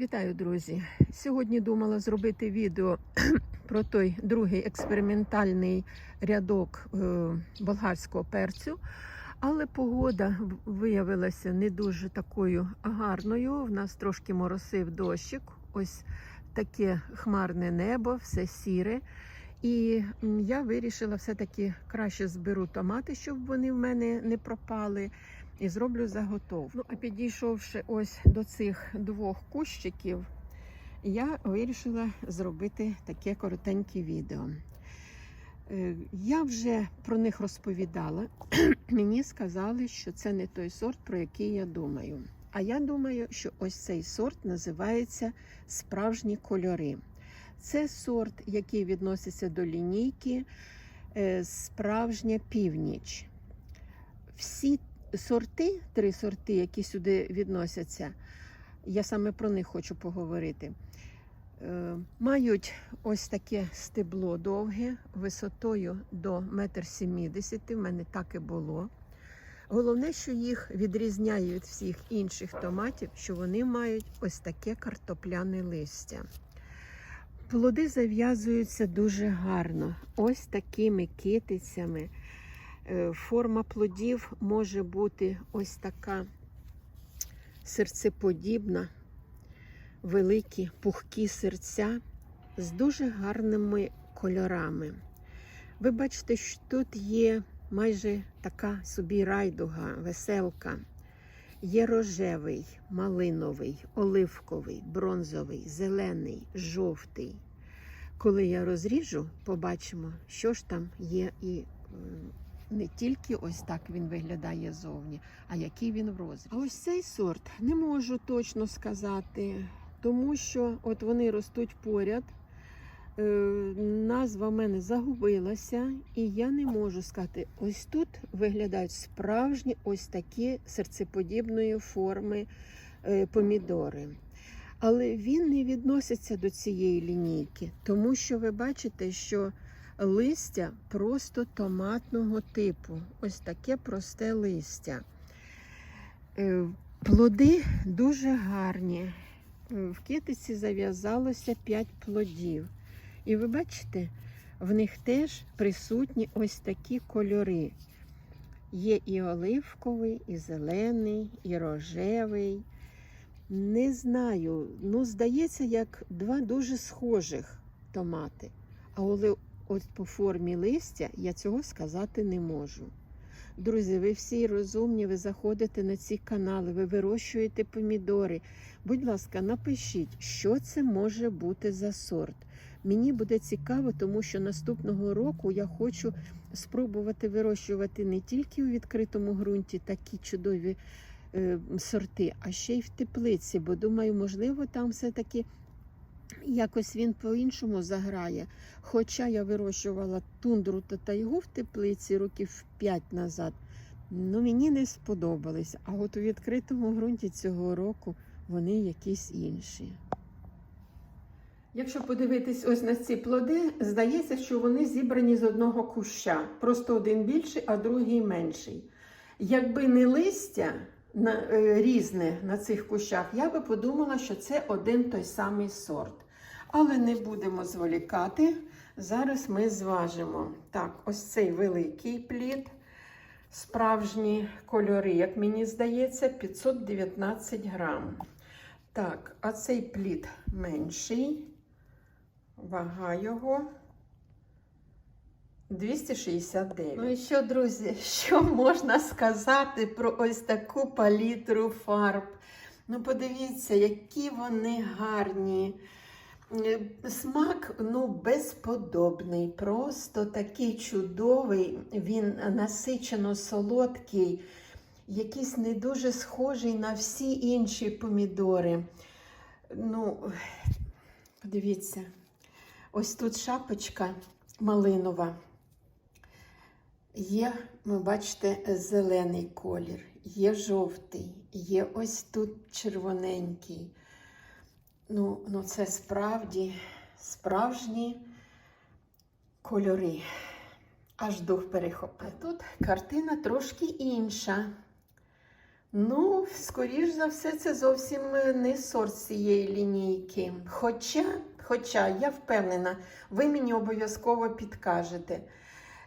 Вітаю, друзі! Сьогодні думала зробити відео про той другий експериментальний рядок е, болгарського перцю, але погода виявилася не дуже такою гарною. В нас трошки моросив дощик. Ось таке хмарне небо, все сіре. І я вирішила все-таки краще зберу томати, щоб вони в мене не пропали і зроблю заготовку. Ну, а підійшовши ось до цих двох кущиків, я вирішила зробити таке коротеньке відео. Е, Я вже про них розповідала. Мені сказали, що це не той сорт, про який я думаю. А я думаю, що ось цей сорт називається справжні кольори. Це сорт, який відноситься до лінійки е, Справжня північ. Всі сорти, три сорти, які сюди відносяться, я саме про них хочу поговорити. е, Мають ось таке стебло довге, висотою до 1,70 м. В мене так і було. Головне, що їх відрізняє від всіх інших томатів, що вони мають ось таке картопляне листя. Плоди зав'язуються дуже гарно, ось такими китицями. Е, Форма плодів може бути ось така серцеподібна, великі пухкі серця з дуже гарними кольорами. Ви бачите, що тут є майже така собі райдуга, веселка. Є рожевий, малиновий, оливковий, бронзовий, зелений, жовтий. Коли я розріжу, побачимо, що ж там є і не тільки ось так він виглядає зовні, а який він в розрізі. А ось цей сорт не можу точно сказати, тому що от вони ростуть поряд. Е, Назва в мене загубилася, і я не можу сказати. Ось тут виглядають справжні ось такі серцеподібної форми е, помідори. Але він не відноситься до цієї лінійки, тому що ви бачите, що листя просто томатного типу. Ось таке просте листя. Е, Плоди дуже гарні. В китиці зав'язалося 5 плодів. І ви бачите, в них теж присутні ось такі кольори. Є і оливковий, і зелений, і рожевий. Не знаю, ну, здається, як два дуже схожих томати. Але ось по формі листя я цього сказати не можу. Друзі, ви всі розумні, ви заходите на ці канали, ви вирощуєте помідори. Будь ласка, напишіть, що це може бути за сорт. Мені буде цікаво, тому що наступного року я хочу спробувати вирощувати не тільки у відкритому ґрунті такі чудові е, сорти, а ще й в теплиці, бо думаю, можливо, там все-таки якось він по-іншому заграє. Хоча я вирощувала тундру та тайгу в теплиці років 5 назад, ну мені не сподобались. А от у відкритому ґрунті цього року вони якісь інші. Якщо подивитись ось на ці плоди, здається, що вони зібрані з одного куща. Просто один більший, а другий менший. Якби не листя на, е, різне на цих кущах, я би подумала, що це один той самий сорт. Але не будемо зволікати. Зараз ми зважимо. Так, ось цей великий плід, справжні кольори, як мені здається, 519 грам. Так, а цей плід менший. Вага його 269. Ну і що, друзі, що можна сказати про ось таку палітру фарб? Ну, подивіться, які вони гарні. Е, Смак ну, безподобний, просто такий чудовий, він насичено солодкий, якийсь не дуже схожий на всі інші помідори. Ну, подивіться, ось тут шапочка малинова. Є, ви бачите, зелений колір, є жовтий, є ось тут червоненький. Ну, ну це справді справжні кольори. Аж дух перехопив. Тут картина трошки інша. Ну, скоріш за все, це зовсім не сорт цієї лінійки. Хоча, хоча я впевнена, ви мені обов'язково підкажете.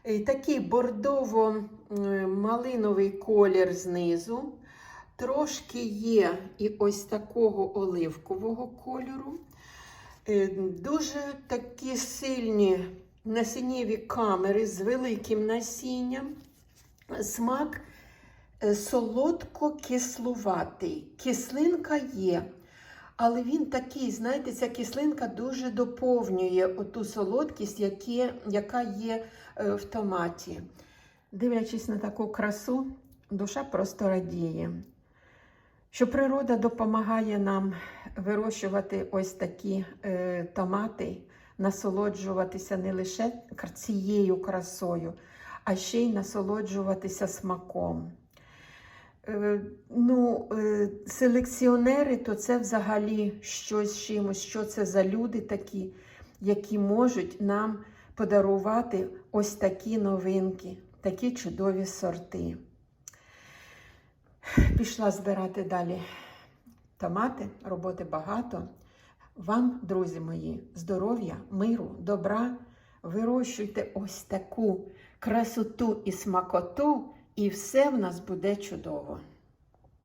Е, Такий бордово-малиновий колір знизу. Трошки є і ось такого оливкового кольору. Е, Дуже такі сильні насіннєві камери з великим насінням. Смак е, солодко-кислуватий. Кислинка є. Але він такий, знаєте, ця кислинка дуже доповнює оту солодкість, яка є е, в томаті. Дивлячись на таку красу, душа просто радіє. Що природа допомагає нам вирощувати ось такі е, томати, насолоджуватися не лише цією красою, а ще й насолоджуватися смаком. Е, ну, е, селекціонери то це взагалі щось чимось, що це за люди такі, які можуть нам подарувати ось такі новинки, такі чудові сорти. Пішла збирати далі томати, роботи багато. Вам, друзі мої, здоров'я, миру, добра. Вирощуйте ось таку красоту і смакоту, і все в нас буде чудово.